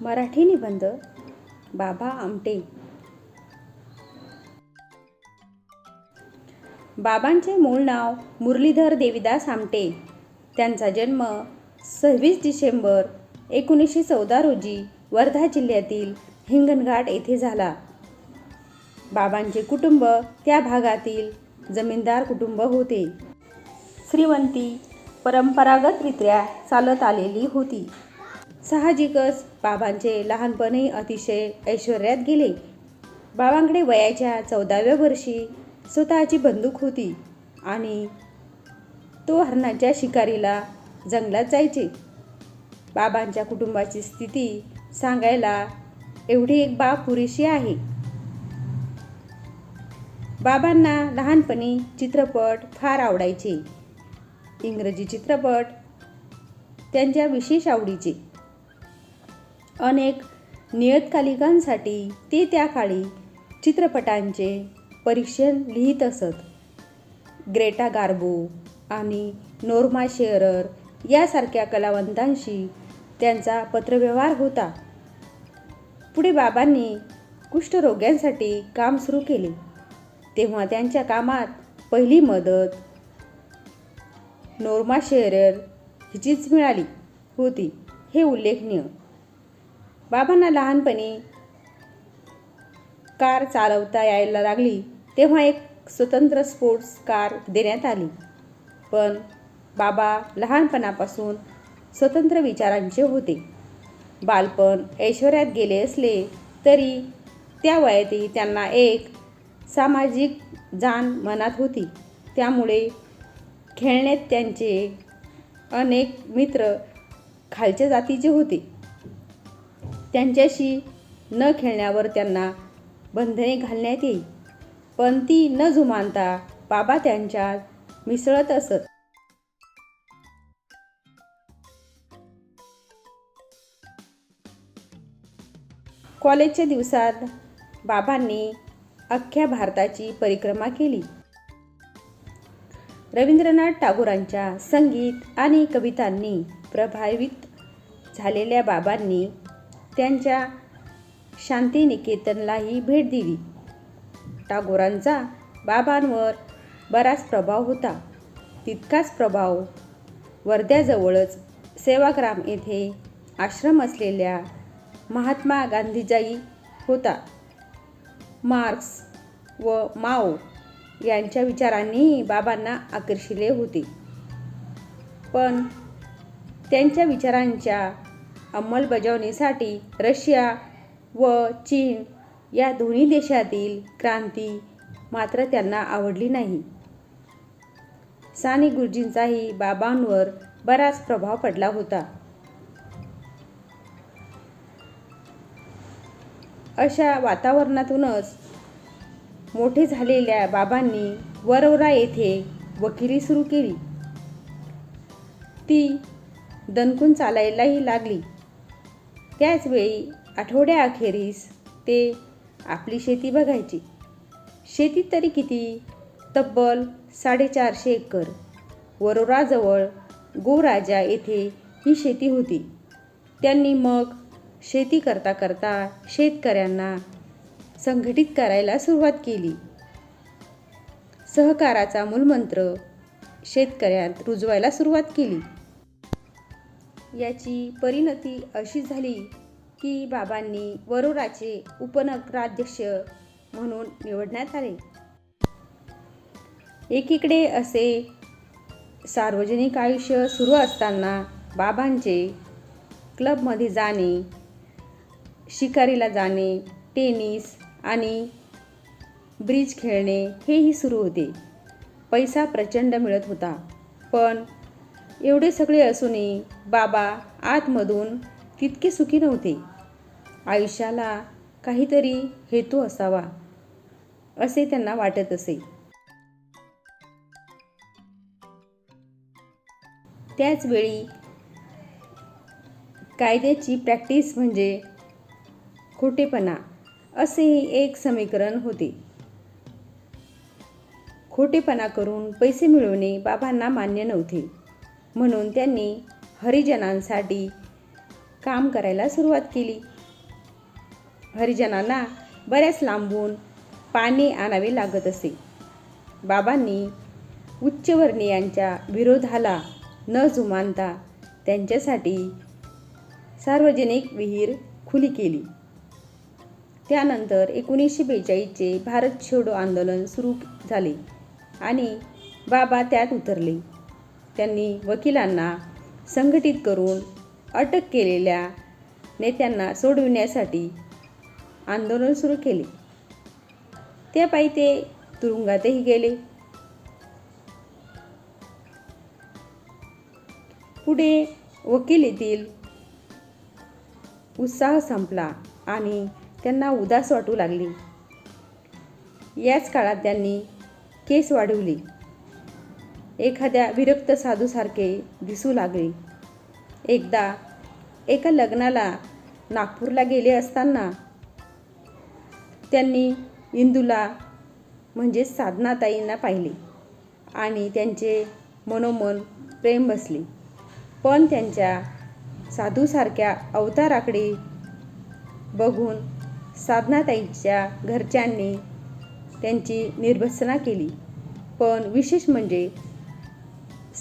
मराठी निबंध बाबा आमटे. बाबांचे मूळ नाव मुरलीधर देवीदास आमटे. त्यांचा जन्म सव्वीस डिसेंबर एकोणीसशे चौदा रोजी वर्धा जिल्ह्यातील हिंगणघाट येथे झाला. बाबांचे कुटुंब त्या भागातील जमीनदार कुटुंब होते. श्रीमंती परंपरागतरित्या चालत आलेली होती. साहजिकच बाबांचे लहानपणही अतिशय ऐश्वर्यात गेले. बाबांकडे वयाच्या चौदाव्या वर्षी स्वतःची बंदूक होती आणि तो हरणाच्या शिकारीला जंगलात जायचे. बाबांच्या कुटुंबाची स्थिती सांगायला एवढी एक बाब पुरेशी आहे. बाबांना लहानपणी चित्रपट फार आवडायचे. इंग्रजी चित्रपट त्यांच्या विशेष आवडीचे. अनेक नियतकालिकांसाठी ते त्या काळी चित्रपटांचे परीक्षण लिहित असत. ग्रेटा गार्बो आणि नोर्मा शेअरर यासारख्या कलावंतांशी त्यांचा पत्रव्यवहार होता. पुढे बाबांनी कुष्ठरोग्यांसाठी काम सुरू केले. तेव्हा त्यांच्या कामात पहिली मदत नोर्मा शेअरर हिचीच मिळाली होती हे उल्लेखनीय. बाबांना लहानपणी कार चालवता यायला लागली तेव्हा एक स्वतंत्र स्पोर्ट्स कार देण्यात आली. पण बाबा लहानपणापासून स्वतंत्र विचारांचे होते. बालपण ऐश्वर्यात गेले असले तरी त्या वयातही त्यांना एक सामाजिक जाण मनात होती. त्यामुळे खेळण्यात त्यांचे अनेक मित्र खालच्या जातीचे होते. त्यांच्याशी न खेळण्यावर त्यांना बंधने घालण्यात येई पण ती न जुमानता बाबा त्यांच्यात मिसळत असत. कॉलेजच्या दिवसात बाबांनी अख्ख्या भारताची परिक्रमा केली. रवींद्रनाथ टागोरांच्या संगीत आणि कवितांनी प्रभावित झालेल्या बाबांनी त्यांच्या शांतिनिकेतनलाही भेट दिली. टागोरांचा बाबांवर बराच प्रभाव होता. तितकाच प्रभाव वर्ध्याजवळच सेवाग्राम येथे आश्रम असलेल्या महात्मा गांधीजाई होता. मार्क्स व माओ यांच्या विचारांनी बाबांना आकर्षिले होते. पण त्यांच्या विचारांच्या अंमलबजावणीसाठी रशिया व चीन या दोन्ही देशातील क्रांती मात्र त्यांना आवडली नाही. साने गुरुजींचाही बाबांवर बराच प्रभाव पडला होता. अशा वातावरणातूनच मोठे झालेल्या बाबांनी वरोरा येथे वकिली सुरू केली. ती दणकून चालायलाही लागली. त्याचवेळी आठवड्याअखेरीस ते आपली शेती बघायची. शेती तरी किती? तब्बल साडेचारशे एकर. वरोराजवळ गोराजा येथे ही शेती होती. त्यांनी मग शेती करता करता शेतकऱ्यांना संघटित करायला सुरुवात केली. सहकाराचा मूलमंत्र शेतकऱ्यात रुजवायला सुरुवात केली. याची परिणती अशी झाली की बाबांनी वरोराचे उपनगराध्यक्ष म्हणून निवडण्यात आले. एकीकडे असे सार्वजनिक आयुष्य सुरू असताना बाबांचे क्लबमध्ये जाणे शिकारीला जाणे टेनिस आणि ब्रिज खेळणे हेही सुरू होते. पैसा प्रचंड मिळत होता पण एवढे सगळे असूनही बाबा आतमधून तितके सुखी नव्हते. आयुष्याला काहीतरी हेतू असावा असे त्यांना वाटत असे. त्याचवेळी कायद्याची प्रॅक्टिस म्हणजे खोटेपणा असेही एक समीकरण होते. खोटेपणा करून पैसे मिळवणे बाबांना मान्य नव्हते. म्हणून त्यांनी हरिजनांसाठी काम करायला सुरुवात केली. हरिजनांना बऱ्याच लांबून पाणी आणावे लागत असे. बाबांनी उच्चवर्णीयांच्या विरोधाला न जुमानता त्यांच्यासाठी सार्वजनिक विहीर खुली केली. त्यानंतर एकोणीसशे बेचाळीसचे भारत छोडो आंदोलन सुरू झाले आणि बाबा त्यात उतरले. त्यांनी वकिलांना संघटित करून अटक केलेल्या नेत्यांना सोडविण्यासाठी आंदोलन सुरू केले. त्यापायी ते तुरुंगातही गेले. पुढे वकिलीतील उत्साह संपला आणि त्यांना उदास वाटू लागली. याच काळात त्यांनी केस वाढवली. एखाद्या विरक्त साधूसारखे दिसू लागले. एकदा एका लग्नाला नागपूरला गेले असताना त्यांनी इंदूला म्हणजे साधनाताईंना पाहिले आणि त्यांचे मनोमन प्रेम बसले. पण त्यांच्या साधूसारख्या अवताराकडे बघून साधनाताईच्या घरच्यांनी त्यांची निर्भत्सना केली. पण विशेष म्हणजे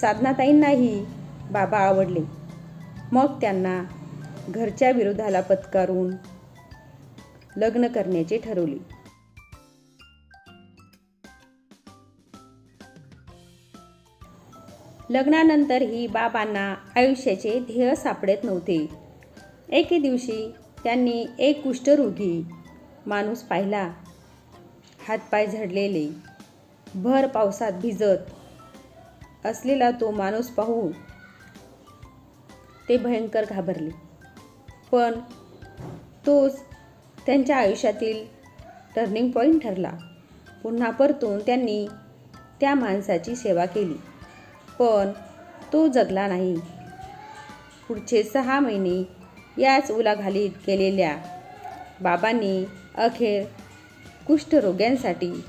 साधनाताईंनाही बाबा आवडले. मग त्यांना घरच्या विरोधाला पत्कारून लग्न करण्याचे ठरवले. लग्नानंतरही बाबांना आयुष्याचे ध्येय सापडत नव्हते. एके दिवशी त्यांनी एक कुष्ठरोगी माणूस पाहिला. हातपाय झडलेले भर पावसात भिजत असलेला तो माणूस पाहून ते भयंकर घाबरले. पण तोच त्यांच्या आयुष्यातील टर्निंग पॉईंट ठरला. पुन्हा परतून त्यांनी त्या माणसाची सेवा केली. पण तो जगला नाही. पुढचे सहा महिने याच उलाघालीत केलेल्या बाबांनी अखेर कुष्ठरोग्यांसाठी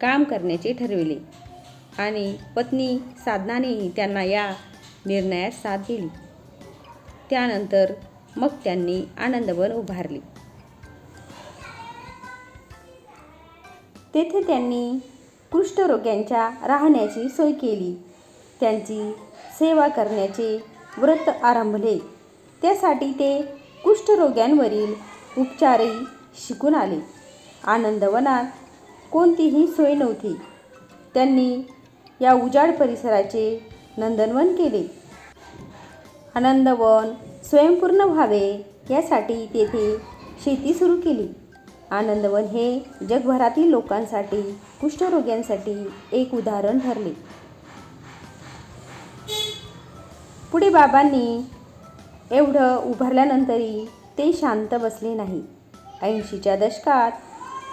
काम करण्याचे ठरविले. आणि पत्नी साधनानेही त्यांना या निर्णयात साथ दिली. त्यानंतर मग त्यांनी आनंदवन उभारले. तेथे त्यांनी कुष्ठरोग्यांच्या राहण्याची सोय केली. त्यांची सेवा करण्याचे व्रत आरंभले. त्यासाठी ते कुष्ठरोग्यांवरील उपचारही शिकून आले. आनंदवनात कोणतीही सोय नव्हती. त्यांनी या उजाड परिसराचे नंदनवन केले. आनंदवन स्वयंपूर्ण व्हावे यासाठी तेथे शेती सुरू केली. आनंदवन हे जगभरातील लोकांसाठी कुष्ठरोग्यांसाठी एक उदाहरण ठरले. पुढे बाबांनी एवढं उभारल्यानंतरही ते शांत बसले नाही. ऐंशीच्या दशकात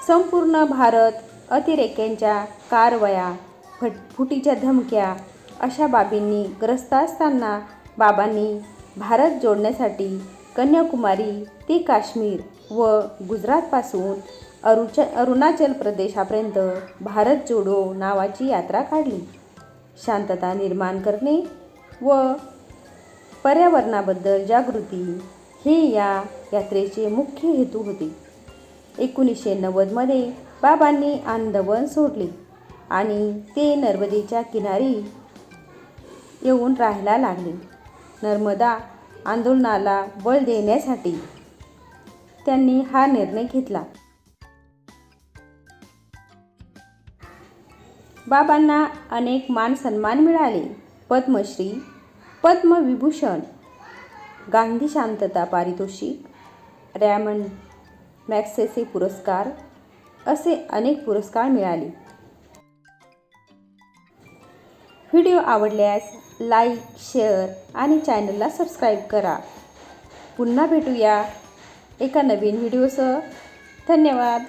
संपूर्ण भारत अतिरेक्यांच्या कारवया फट फुटीच्या धमक्या अशा बाबींनी ग्रस्त असताना बाबांनी भारत जोडण्यासाठी कन्याकुमारी ते काश्मीर व गुजरातपासून अरुच अरुणाचल प्रदेशापर्यंत भारत जोडो नावाची यात्रा काढली. शांतता निर्माण करणे व पर्यावरणाबद्दल जागृती हे या यात्रेचे मुख्य हेतू होते. एकोणीसशे नव्वदमध्ये बाबांनी आंदवन सोडले. आणि ते नर्मदेच्या किनारी येऊन राहायला लागले. नर्मदा आंदोलनाला बळ देण्यासाठी त्यांनी हा निर्णय घेतला. बाबांना अनेक मान सन्मान मिळाले. पद्मश्री पद्मविभूषण गांधी शांतता पारितोषिक रॅमन मॅक्सेसे पुरस्कार असे अनेक पुरस्कार मिळाले. व्हिडिओ आवडल्यास लाईक शेअर आणि चॅनलला सबस्क्राईब करा. पुन्हा भेटूया एका नवीन व्हिडिओसह. धन्यवाद.